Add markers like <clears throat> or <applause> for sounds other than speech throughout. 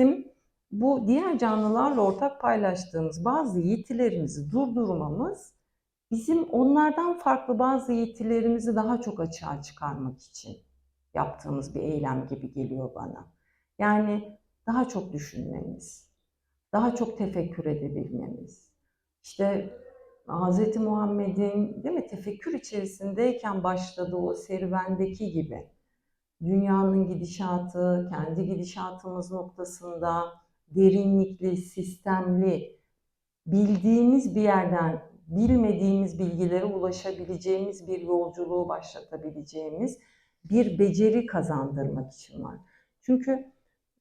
bizim bu diğer canlılarla ortak paylaştığımız bazı yetilerimizi durdurmamız bizim onlardan farklı bazı yetilerimizi daha çok açığa çıkarmak için yaptığımız bir eylem gibi geliyor bana. Yani daha çok düşünmemiz, daha çok tefekkür edebilmemiz. İşte Hz. Muhammed'in değil mi tefekkür içerisindeyken başladığı o serüvendeki gibi dünyanın gidişatı, kendi gidişatımız noktasında derinlikli, sistemli, bildiğimiz bir yerden bilmediğimiz bilgilere ulaşabileceğimiz bir yolculuğu başlatabileceğimiz bir beceri kazandırmak için var. Çünkü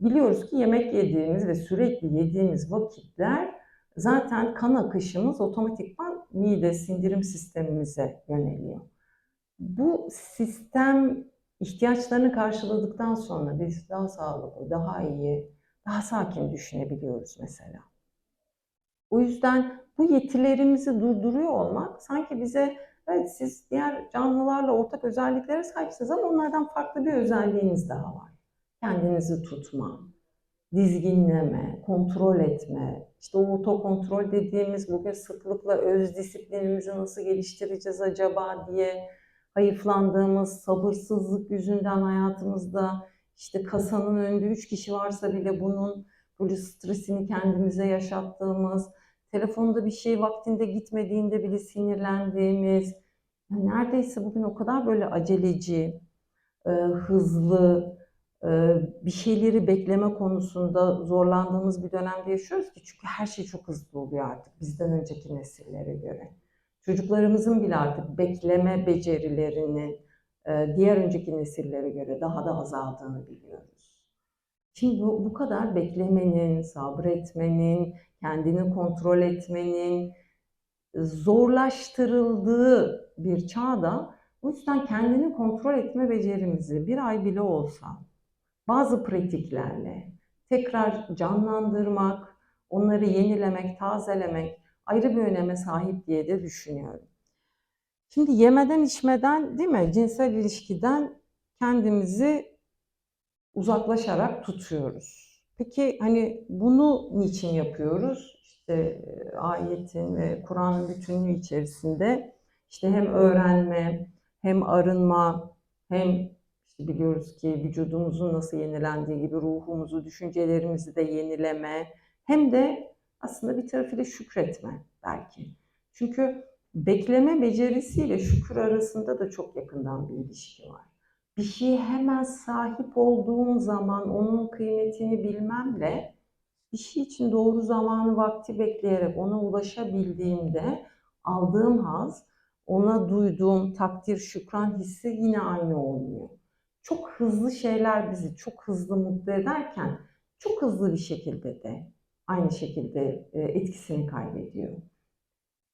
biliyoruz ki yemek yediğimiz ve sürekli yediğimiz vakitler zaten kan akışımız otomatikman mide sindirim sistemimize yöneliyor. Bu sistem ihtiyaçlarını karşıladıktan sonra biz daha sağlıklı, daha iyi, daha sakin düşünebiliyoruz mesela. O yüzden bu yetilerimizi durduruyor olmak sanki bize evet siz diğer canlılarla ortak özelliklere sahipsiniz ama onlardan farklı bir özelliğiniz daha var. Kendinizi tutma, dizginleme, kontrol etme, işte o otokontrol dediğimiz bugün sıklıkla öz disiplinimizi nasıl geliştireceğiz acaba diye hayıflandığımız sabırsızlık yüzünden hayatımızda işte kasanın önünde üç kişi varsa bile bunun böyle stresini kendimize yaşattığımız, telefonda bir şey vaktinde gitmediğinde bile sinirlendiğimiz, neredeyse bugün o kadar böyle aceleci, e, hızlı, e, bir şeyleri bekleme konusunda zorlandığımız bir dönemde yaşıyoruz ki çünkü her şey çok hızlı oluyor artık bizden önceki nesillere göre. Çocuklarımızın bile artık bekleme becerilerinin e, diğer önceki nesillere göre daha da azaldığını biliyoruz. Şimdi bu, bu kadar beklemenin, sabretmenin, kendini kontrol etmenin zorlaştırıldığı bir çağda o yüzden kendini kontrol etme becerimizi bir ay bile olsa bazı pratiklerle tekrar canlandırmak, onları yenilemek, tazelemek ayrı bir öneme sahip diye de düşünüyorum. Şimdi yemeden içmeden değil mi cinsel ilişkiden kendimizi uzaklaşarak tutuyoruz. Peki hani bunu niçin yapıyoruz? İşte ayetin ve Kur'an'ın bütünlüğü içerisinde işte hem öğrenme, hem arınma, hem işte biliyoruz ki vücudumuzun nasıl yenilendiği gibi ruhumuzu, düşüncelerimizi de yenileme, hem de aslında bir tarafıyla şükretme belki. Çünkü bekleme becerisiyle şükür arasında da çok yakından bir ilişki var. Bir şeye hemen sahip olduğum zaman onun kıymetini bilmemle bir şey için doğru zamanı vakti bekleyerek ona ulaşabildiğimde aldığım haz, ona duyduğum takdir, şükran hissi yine aynı olmuyor. Çok hızlı şeyler bizi çok hızlı mutlu ederken çok hızlı bir şekilde de aynı şekilde e, etkisini kaybediyor.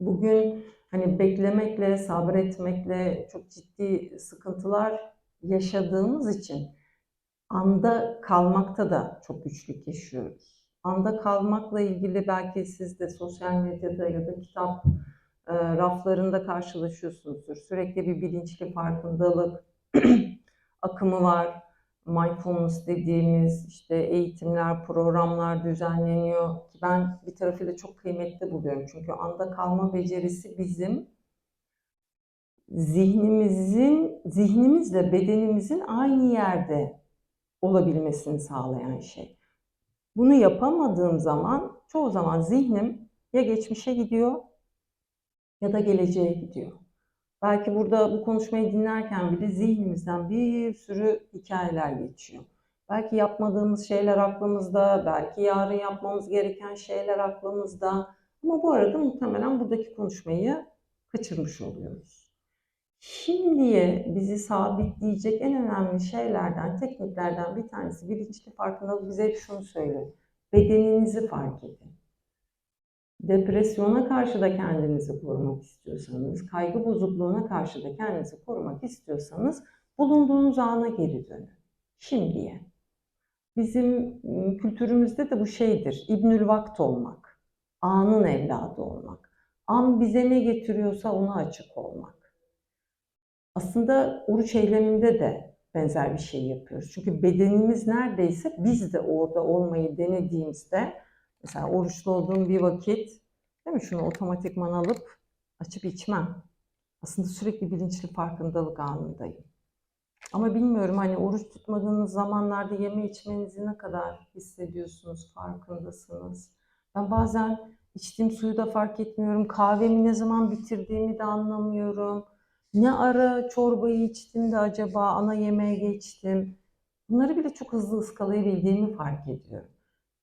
Bugün hani beklemekle, sabretmekle çok ciddi sıkıntılar yaşadığımız için anda kalmakta da çok güçlük yaşıyoruz. Anda kalmakla ilgili belki siz de sosyal medyada ya da kitap e, raflarında karşılaşıyorsunuzdur. Sürekli bir bilinçli farkındalık <clears throat> akımı var mindfulness dediğimiz işte eğitimler, programlar düzenleniyor ki ben bir tarafıyla çok kıymetli buluyorum. Çünkü anda kalma becerisi bizim zihnimizin zihnimizle bedenimizin aynı yerde olabilmesini sağlayan şey. Bunu yapamadığım zaman çoğu zaman zihnim ya geçmişe gidiyor ya da geleceğe gidiyor. Belki burada bu konuşmayı dinlerken bile zihnimizden bir sürü hikayeler geçiyor. Belki yapmadığımız şeyler aklımızda, belki yarın yapmamız gereken şeyler aklımızda. Ama bu arada muhtemelen buradaki konuşmayı kaçırmış oluyoruz. Şimdiye bizi sabitleyecek en önemli şeylerden, tekniklerden bir tanesi bilinçli farkındalık bize hep şunu söylüyor. Bedeninizi fark edin. Depresyona karşı da kendinizi korumak istiyorsanız, kaygı bozukluğuna karşı da kendinizi korumak istiyorsanız bulunduğunuz ana geri dönün. Şimdiye. Bizim ıı, kültürümüzde de bu şeydir. İbnül vakt olmak. Anın evladı olmak. An bize ne getiriyorsa ona açık olmak. Aslında oruç eyleminde de benzer bir şey yapıyoruz. Çünkü bedenimiz neredeyse biz de orada olmayı denediğimizde mesela oruçlu olduğum bir vakit değil mi şunu otomatikman alıp açıp içmem. Aslında sürekli bilinçli farkındalık anındayım. Ama bilmiyorum hani oruç tutmadığınız zamanlarda yeme içmenizi ne kadar hissediyorsunuz, farkındasınız. Ben bazen içtiğim suyu da fark etmiyorum. Kahvemi ne zaman bitirdiğimi de anlamıyorum. Ne ara çorbayı içtim de acaba ana yemeğe geçtim. Bunları bile çok hızlı ıskalayabildiğimi fark ediyorum.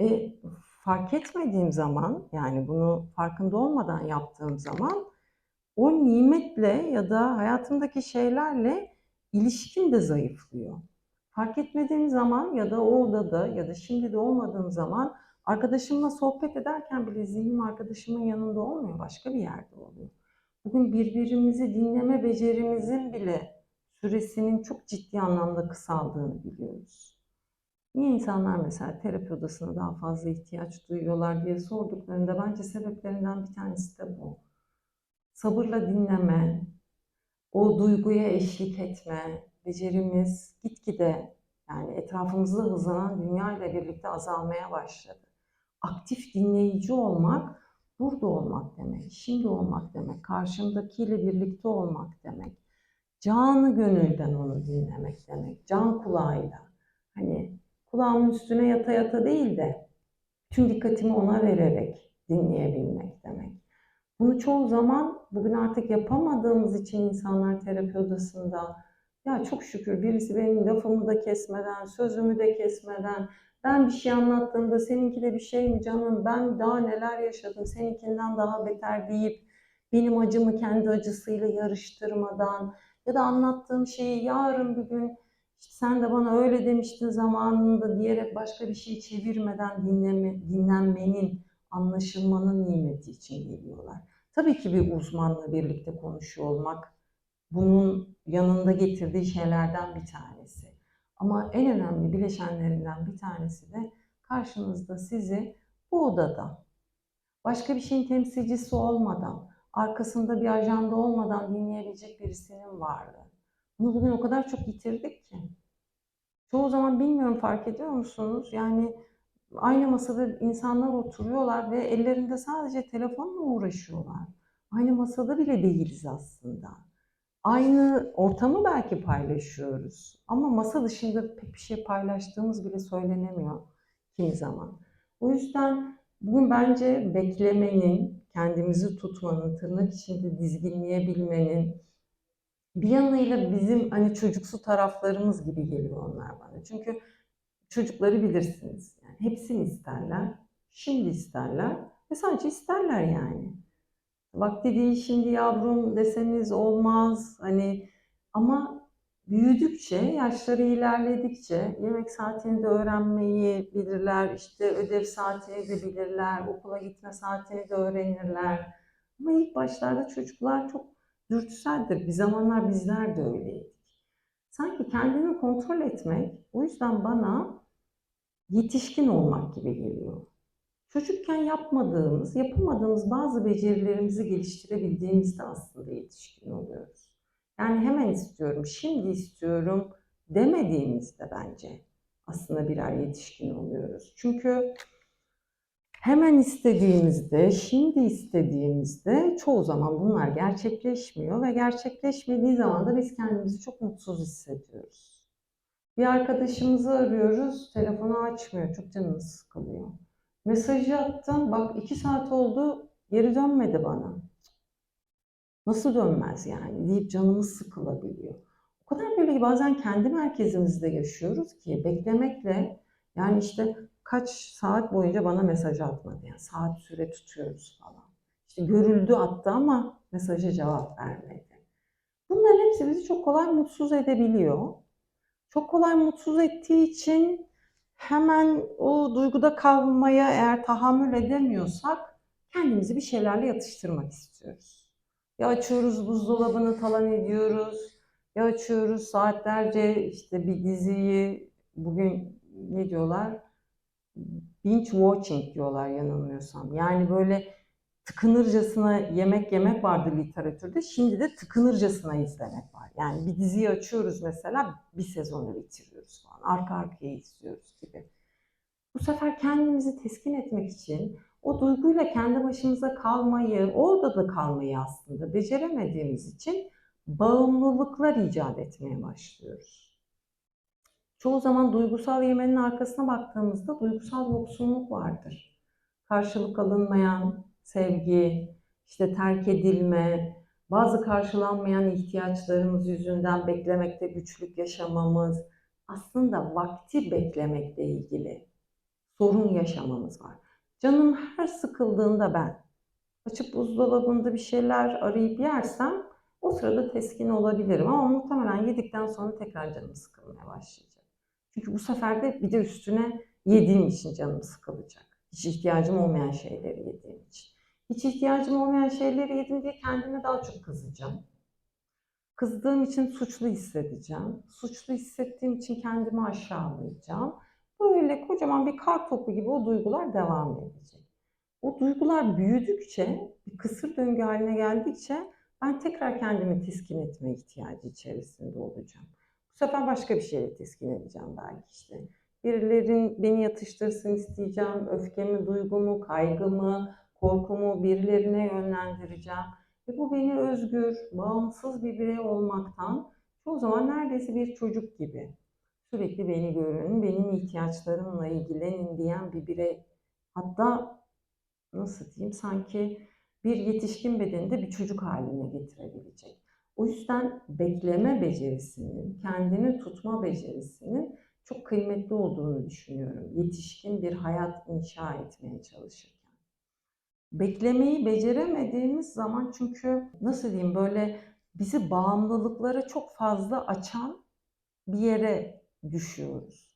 E, fark etmediğim zaman yani bunu farkında olmadan yaptığım zaman o nimetle ya da hayatımdaki şeylerle ilişkim de zayıflıyor. Fark etmediğim zaman ya da o odada ya da şimdi de olmadığım zaman arkadaşımla sohbet ederken bile zihnim arkadaşımın yanında olmuyor, başka bir yerde oluyor. Bugün birbirimizi dinleme becerimizin bile süresinin çok ciddi anlamda kısaldığını biliyoruz. Niye insanlar mesela terapi odasına daha fazla ihtiyaç duyuyorlar diye sorduklarında bence sebeplerinden bir tanesi de bu. Sabırla dinleme, o duyguya eşlik etme becerimiz gitgide yani etrafımızda hızlanan dünya ile birlikte azalmaya başladı. Aktif dinleyici olmak burada olmak demek, şimdi olmak demek, karşımdakiyle birlikte olmak demek. Canı gönülden onu dinlemek demek, can kulağıyla. Hani kulağımın üstüne yata yata değil de tüm dikkatimi ona vererek dinleyebilmek demek. Bunu çoğu zaman bugün artık yapamadığımız için insanlar terapi odasında ya çok şükür birisi benim lafımı da kesmeden, sözümü de kesmeden, ben bir şey anlattığımda seninki de bir şey mi canım, ben daha neler yaşadım, seninkinden daha beter deyip benim acımı kendi acısıyla yarıştırmadan ya da anlattığım şeyi yarın bir gün işte sen de bana öyle demiştin zamanında diyerek başka bir şey çevirmeden dinleme, dinlenmenin, anlaşılmanın nimeti için geliyorlar. Tabii ki bir uzmanla birlikte konuşuyor olmak bunun yanında getirdiği şeylerden bir tanesi. Ama en önemli bileşenlerinden bir tanesi de karşınızda sizi bu odada başka bir şeyin temsilcisi olmadan, arkasında bir ajanda olmadan dinleyebilecek birisinin varlığı. Bunu bugün o kadar çok yitirdik ki. Çoğu zaman bilmiyorum fark ediyor musunuz? Yani aynı masada insanlar oturuyorlar ve ellerinde sadece telefonla uğraşıyorlar. Aynı masada bile değiliz aslında. Aynı ortamı belki paylaşıyoruz ama masa dışında pek bir şey paylaştığımız bile söylenemiyor kimi zaman. O yüzden bugün bence beklemenin, kendimizi tutmanın, tırnak içinde dizginleyebilmenin bir yanıyla bizim hani çocuksu taraflarımız gibi geliyor onlar bana. Çünkü çocukları bilirsiniz. Yani hepsini isterler, şimdi isterler ve sadece isterler yani. Vakti değil şimdi yavrum deseniz olmaz. Hani ama büyüdükçe, yaşları ilerledikçe yemek saatini de öğrenmeyi bilirler, işte ödev saatini de bilirler, okula gitme saatini de öğrenirler. Ama ilk başlarda çocuklar çok dürtüseldir. Bir zamanlar bizler de öyleydik. Sanki kendini kontrol etmek, o yüzden bana yetişkin olmak gibi geliyor. Çocukken yapmadığımız, yapamadığımız bazı becerilerimizi geliştirebildiğimizde aslında yetişkin oluyoruz. Yani hemen istiyorum, şimdi istiyorum demediğimizde bence aslında birer yetişkin oluyoruz. Çünkü hemen istediğimizde, şimdi istediğimizde çoğu zaman bunlar gerçekleşmiyor ve gerçekleşmediği zaman da biz kendimizi çok mutsuz hissediyoruz. Bir arkadaşımızı arıyoruz, telefonu açmıyor, çok canımız sıkılıyor. Mesajı attım, bak iki saat oldu, geri dönmedi bana. Nasıl dönmez yani deyip canımız sıkılabiliyor. O kadar böyle bazen kendi merkezimizde yaşıyoruz ki beklemekle yani işte kaç saat boyunca bana mesaj atmadı. Yani saat süre tutuyoruz falan. İşte görüldü attı ama mesaja cevap vermedi. Bunların hepsi bizi çok kolay mutsuz edebiliyor. Çok kolay mutsuz ettiği için hemen o duyguda kalmaya eğer tahammül edemiyorsak kendimizi bir şeylerle yatıştırmak istiyoruz. Ya açıyoruz buzdolabını talan ediyoruz. Ya açıyoruz saatlerce işte bir diziyi bugün ne diyorlar? Binge watching diyorlar yanılmıyorsam. Yani böyle tıkınırcasına yemek yemek vardı literatürde. Şimdi de tıkınırcasına izlemek var. Yani bir diziyi açıyoruz mesela bir sezonu bitiriyoruz falan. Arka arkaya izliyoruz gibi. Bu sefer kendimizi teskin etmek için o duyguyla kendi başımıza kalmayı, o odada kalmayı aslında beceremediğimiz için bağımlılıklar icat etmeye başlıyoruz. Çoğu zaman duygusal yemenin arkasına baktığımızda duygusal yoksunluk vardır. Karşılık alınmayan sevgi, işte terk edilme, bazı karşılanmayan ihtiyaçlarımız yüzünden beklemekte güçlük yaşamamız, aslında vakti beklemekle ilgili sorun yaşamamız var. Canım her sıkıldığında ben açıp buzdolabında bir şeyler arayıp yersem o sırada teskin olabilirim ama muhtemelen yedikten sonra tekrar canım sıkılmaya başlayacak. Çünkü bu sefer de bir de üstüne yediğim için canım sıkılacak. Hiç ihtiyacım olmayan şeyleri yediğim için. Hiç ihtiyacım olmayan şeyleri yedim diye kendime daha çok kızacağım. Kızdığım için suçlu hissedeceğim. Suçlu hissettiğim için kendimi aşağılayacağım. Böyle kocaman bir kar topu gibi o duygular devam edecek. O duygular büyüdükçe, bir kısır döngü haline geldikçe ben tekrar kendimi teskin etme ihtiyacı içerisinde olacağım. Sefer başka bir şeyle teskin edeceğim belki işte. Birilerin beni yatıştırsın isteyeceğim, öfkemi, duygumu, kaygımı, korkumu birilerine yönlendireceğim. Ve bu beni özgür, bağımsız bir birey olmaktan çoğu zaman neredeyse bir çocuk gibi sürekli beni görün, benim ihtiyaçlarımla ilgilenin diyen bir birey. Hatta nasıl diyeyim sanki bir yetişkin bedeninde bir çocuk haline getirebilecek. O yüzden bekleme becerisinin, kendini tutma becerisinin çok kıymetli olduğunu düşünüyorum. Yetişkin bir hayat inşa etmeye çalışırken. Beklemeyi beceremediğimiz zaman çünkü nasıl diyeyim böyle bizi bağımlılıklara çok fazla açan bir yere düşüyoruz.